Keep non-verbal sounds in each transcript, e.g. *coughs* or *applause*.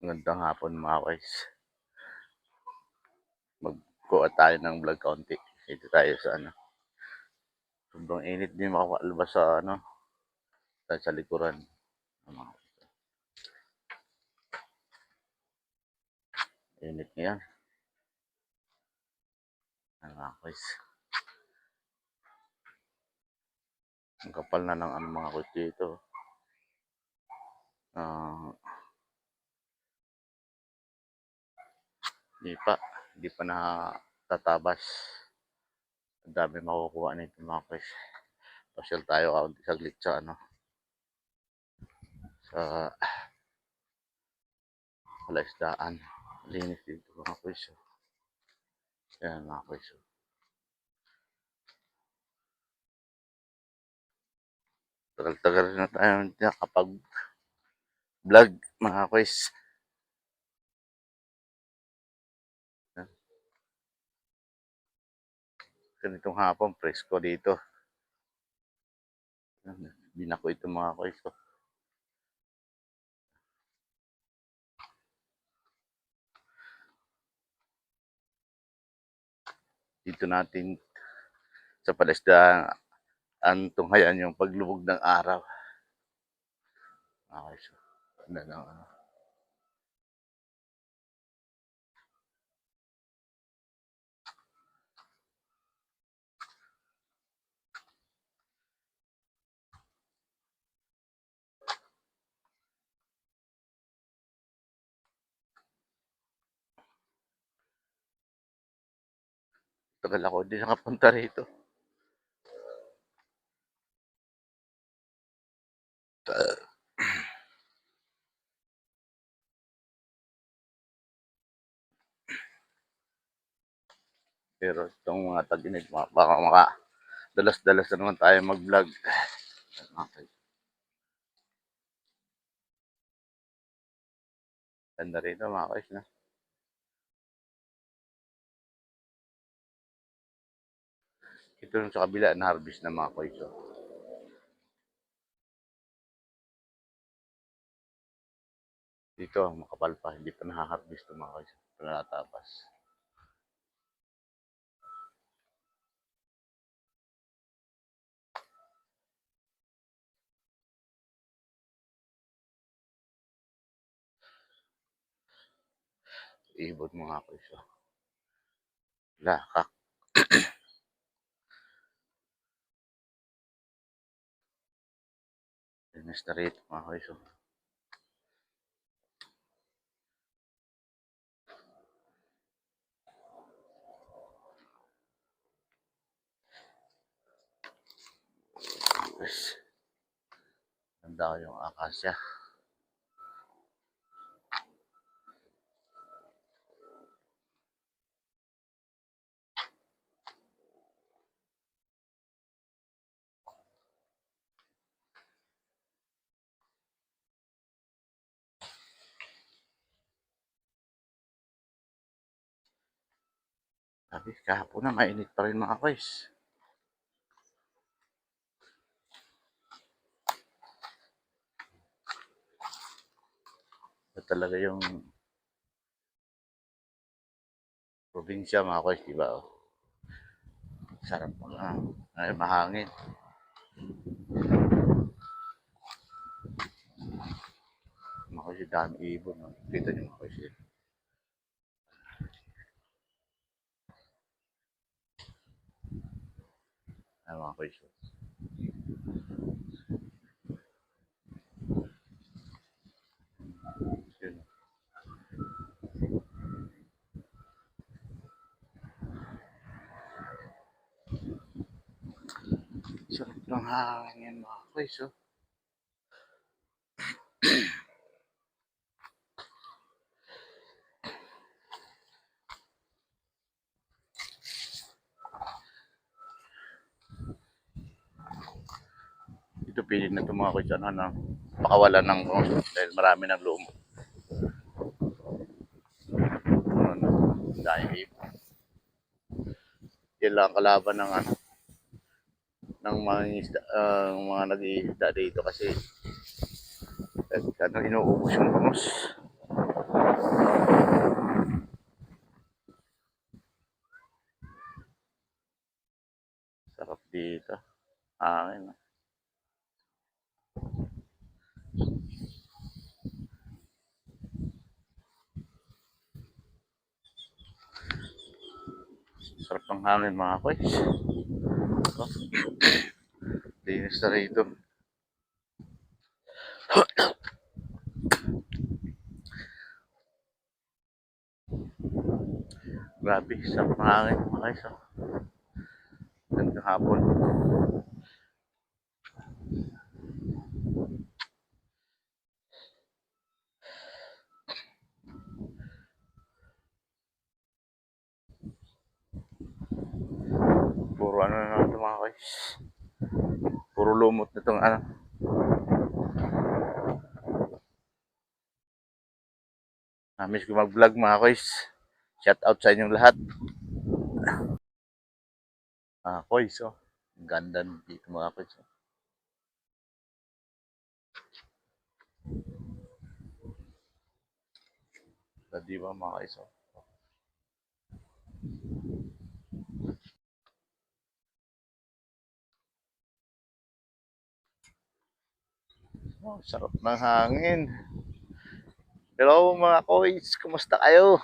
Magandang hapon mga guys. Magkuha tayo ng vlog konti. Dito tayo sa ano. Sobrang init din makakalabas sa ano. Sa, likuran. Mga Init ngayon. Ano guys. Ang kapal na ng ano, mga kutsi ito. Ah, Hindi pa. Hindi pa natatabas. Ang dami makukuha nito mga guys. Pasyal tayo kaunti saglit sa ano. Sa palaisdaan. Linis dito mga guys. oh. Yan mga guys. Tagal-tagal na tayo nakapag vlog mga guys. ganitong hapon, presko dito. Binako ito mga kois ko. Dito natin sa palasdaan ang tunghayan yung paglubog ng araw. Okay, so, ano lang, ano. Tagal ako hindi nakapunta rito. Pero itong mga tag-init, mga- baka maka dalas-dalas na naman tayo mag-vlog. Okay. Ganda rito mga guys na. Ito yung sa kabila na harvest na mga guys. oh. Dito, makapal pa. Hindi pa nahaharvest ng mga guys. Ito na natapos. Ibot *coughs* mga guys. Lakak. Na rito mga guys. Yes. Ganda yung akasya. Sabi, kahapon na mainit pa rin mga guys. Talaga yung probinsya mga guys, di? Oh. Sarap mo na. Ay, mahangin. Mga guys, dami ibon. No? Kita niyo mga guys. eh. Ay, mga guys. oh. Yun. Sarap ng hangin mga guys. Oh. Ito pilit na ito mga guys. Ano, ano, pakawalan ng dahil marami ng lumo. Ano, dahil ibon. Yan lang ang kalaban ng ano, ng mga isda, ah, mga nag-iisda dito kasi eh, ano, inuubos yung bangus. Sarap dito. Hangin. ah. Sarap ng hangin mga koy. Linis na rito. Grabe, sarap ng hangin mga guys. Oh. Hapon. Puro ano na naman ito mga guys. Puro lumot na itong ano. Namiss ko mag-vlog mga guys. Shout out sa inyong lahat. Mga guys, oh. Ang ganda dito mga guys. Oh. Ganda, Di ba mga guys? Oh. Oh, sarap ng hangin. Hello mga koys, kumusta kayo?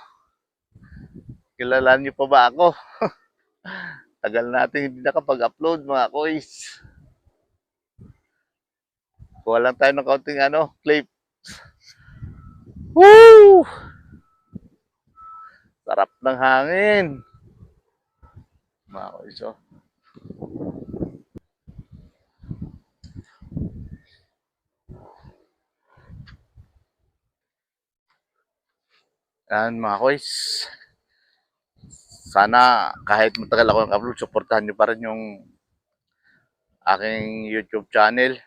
Kilala niyo pa ba ako? *laughs* Tagal natin hindi nakapag-upload mga koys. Kuha lang tayo ng kaunting ano, clip. Woo! Sarap ng hangin. Mga koys, oh. Yan mga koys. Sana kahit matagal ako nag-upload, supportahan nyo pa rin yung aking YouTube channel.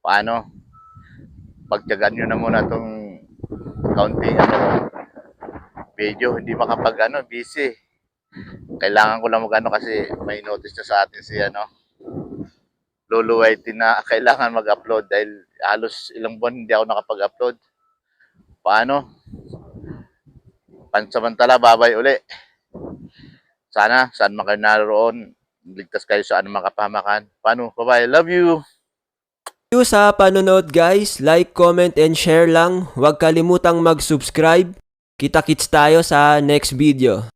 Paano? Pagtyagan nyo na muna itong kaunting ano, video. Hindi makapag ano, busy. Kailangan ko lang mag ano kasi may notice na sa atin si ano, Lolo Whitey na *laughs* kailangan mag-upload dahil halos ilang buwan hindi ako nakapag-upload. Paano? Pansamantala babay uli. Sana, saan man kayo naroon, ligtas kayo sa anumang kapahamakan. Paano? Bye-bye. Love you! you sa panonood guys. Like, comment, and share lang. Huwag kalimutang mag-subscribe. Kita-kits tayo sa next video.